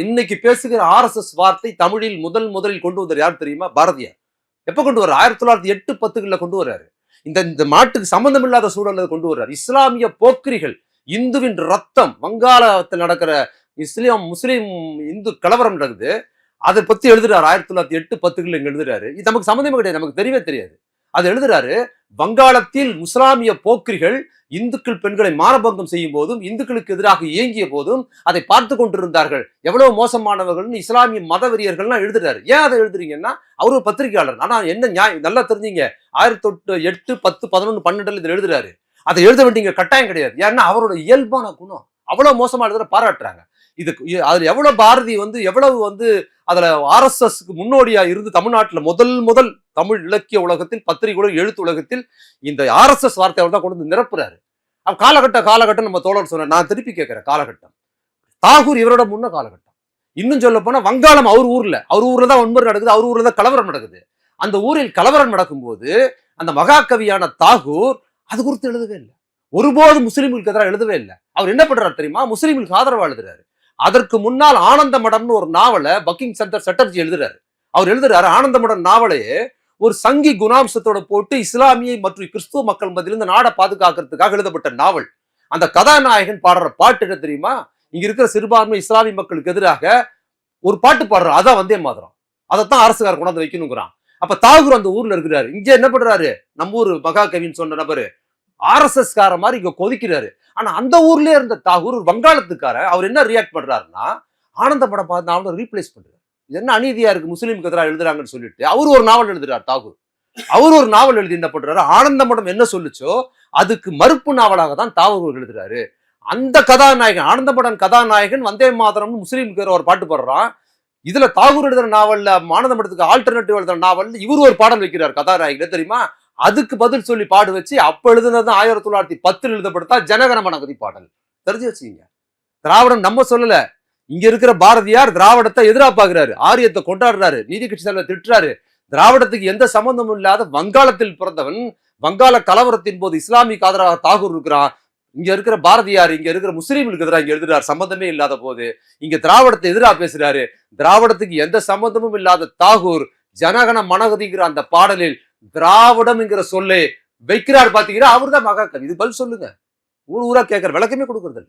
இன்னைக்கு பேசுகிற ஆர்எஸ்எஸ் வார்த்தை தமிழில் முதல் முதலில் கொண்டு வந்தார் யார் தெரியுமா? பாரதியார். எப்போ கொண்டு வர்றார்? ஆயிரத்தி தொள்ளாயிரத்தி எட்டு பத்துகளில் கொண்டு வர்றாரு. இந்த இந்த நாட்டுக்கு சம்பந்தம் இல்லாத சூழலில் கொண்டு வர்றார். இஸ்லாமிய போக்கிரிகள் இந்துவின் ரத்தம் வங்காளத்தில் நடக்கிற இஸ்லாம் முஸ்லீம் இந்து கலவரம் நடக்குது. அதை பற்றி எழுதுறாரு. ஆயிரத்தி தொள்ளாயிரத்தி எட்டு பத்துகளில் இங்கே எழுதுறாரு. இது நமக்கு சம்மந்தமே கிடையாது. நமக்கு தெரியவே தெரியாது. அது எழுதுறாரு. வங்காளத்தில் முஸ்லாமிய போக்கிரிகள் இந்துக்கள் பெண்களை மானபங்கம் செய்யும் போதும் இந்துக்களுக்கு எதிராக இயங்கிய போதும் அதை பார்த்து கொண்டிருந்தார்கள். எவ்வளவு மோசமானவர்கள்னு இஸ்லாமிய மதவெறியர்கள்லாம் எழுதுறாரு. ஏன் அதை எழுதுறீங்கன்னா அவர் ஒரு பத்திரிகையாளர். ஆனா என்ன நியாயம் நல்லா தெரிஞ்சீங்க. ஆயிரத்தி தொட்டு எட்டு பத்து பதினொன்று பன்னெண்டுல இதில் எழுதுறாரு. அதை எழுத வேண்டிய கட்டாயம் கிடையாது. ஏன்னா அவரோட இயல்பான குணம் அவ்வளவு மோசமா எழுதுற பாராட்டுறாங்க. இதுக்கு அதில் எவ்வளோ பாரதி வந்து எவ்வளவு வந்து அதில் ஆர்எஸ்எஸ்க்கு முன்னோடியாக இருந்து தமிழ்நாட்டில் முதல் முதல் தமிழ் இலக்கிய உலகத்தில் பத்திரிகை உலக எழுத்து உலகத்தில் இந்த ஆர்எஸ்எஸ் வார்த்தையை தான் கொண்டு வந்து நிரப்புறாரு. அவர் காலகட்ட காலகட்டம் நம்ம தோழர் சொன்ன நான் திருப்பி கேட்குறேன் காலகட்டம். தாகூர் இவரோட முன்ன காலகட்டம். இன்னும் சொல்ல போனால் வங்காளம் அவர் ஊரில் அவர் ஊரில் தான் ஒன்பது நடக்குது அவர் ஊரில் தான் கலவரம் நடக்குது. அந்த ஊரில் கலவரம் நடக்கும்போது அந்த மகாகவியான தாகூர் அது குறித்து எழுதவே இல்லை. ஒருபோது முஸ்லீம்களுக்கு எதிராக எழுதவே இல்லை. அவர் என்ன பண்றாரு தெரியுமா? முஸ்லீம்களுக்கு ஆதரவா எழுதுறாரு. அதற்கு முன்னால் ஆனந்த மடம்னு ஒரு நாவலை பக்கிங் சந்தர் சட்டர்ஜி எழுதுறாரு. அவர் எழுதுறாரு ஆனந்த மடம் நாவலையே ஒரு சங்கி குணாம்சத்தோட போட்டு இஸ்லாமிய மற்றும் கிறிஸ்துவ மக்கள் மத்தியில் இந்த நாடை பாதுகாக்கிறதுக்காக எழுதப்பட்ட நாவல். அந்த கதாநாயகன் பாடுற பாட்டு என்ன தெரியுமா? இங்க இருக்கிற சிறுபான்மை இஸ்லாமிய மக்களுக்கு எதிராக ஒரு பாட்டு பாடுறான் அதான் வந்தே மாதிரம். அதைத்தான் அரசுக்கார கொண்டாந்து வைக்கணுங்கிறான். அப்ப தாகூர் அந்த ஊர்ல இருக்கிறாரு. இங்க என்ன பண்றாரு? நம்ம ஊர் மகாகவின்னு சொன்ன நபரு. ஆர்எஸ்எஸ் கார மாதிரி இங்க கொதிக்கிறாரு. ஆனா அந்த ஊர்லயே இருந்த தாகூர் ஒரு வங்காளத்துக்கார அவர் என்ன ரியாக்ட் பண்றாருன்னா ஆனந்த படம் பார்த்து நான் ரீப்ளேஸ் பண்றேன் இது என்ன அநீதியா இருக்கு? முஸ்லீமுக்கு எதிராக எழுதுறாங்கன்னு சொல்லிட்டு அவர் ஒரு நாவல் எழுதுறார் தாகூர். அவர் ஒரு நாவல் எழுதி என்ன பண்றாரு? ஆனந்த மடம் என்ன சொல்லுச்சோ அதுக்கு மறுப்பு நாவலாக தான் தாகூர் எழுதுறாரு. அந்த கதாநாயகன் ஆனந்த கதாநாயகன் வந்தே மாதரம்னு முஸ்லீமுக்கு ஒரு பாட்டு பாடுறான். இதுல தாகூர் எழுதுற நாவல்ல ஆனந்த மடத்துக்கு ஆல்டர்னேட்டிவ் எழுதுற நாவல் இவர் ஒரு பாடல் வைக்கிறார் கதாநாயகன் தெரியுமா? அதுக்கு பதில் சொல்லி பாடு வச்சு அப்ப எழுதுனது ஆயிரத்தி தொள்ளாயிரத்தி பத்தில் எழுதப்படுத்தா ஜனகணமன கதி பாடல். தெரிஞ்சு வச்சுக்கீங்க. திராவிடம் நம்ம சொல்லல. இங்க இருக்கிற பாரதியார் திராவிடத்தை எதிரா பாக்குறாரு ஆரியத்தை கொண்டாடுறாரு. நீதி கட்சி தலைவர் திட்டுறாரு. திராவிடத்துக்கு எந்த சம்பந்தமும் இல்லாத வங்காளத்தில் பிறந்தவன் வங்காள கலவரத்தின் போது இஸ்லாமிக்கு ஆதரவாக தாகூர் இருக்கிறான். இங்க இருக்கிற பாரதியார் இங்க இருக்கிற முஸ்லீம்களுக்கு எதிராக இங்க எழுதுறார். சம்பந்தமே இல்லாத போது இங்க திராவிடத்தை எதிராக பேசுறாரு. திராவிடத்துக்கு எந்த சம்பந்தமும் இல்லாத தாகூர் ஜனகன மனகதிங்கிற அந்த பாடலில் திராவிடம் என்கிற சொல்லே வைக்கிறார் பாத்தீங்கன்னா அவர்தான் மகாகவி இது பதில் சொல்லுங்க. ஊர் ஊரா கேட்கற விளக்கமே கொடுக்கறது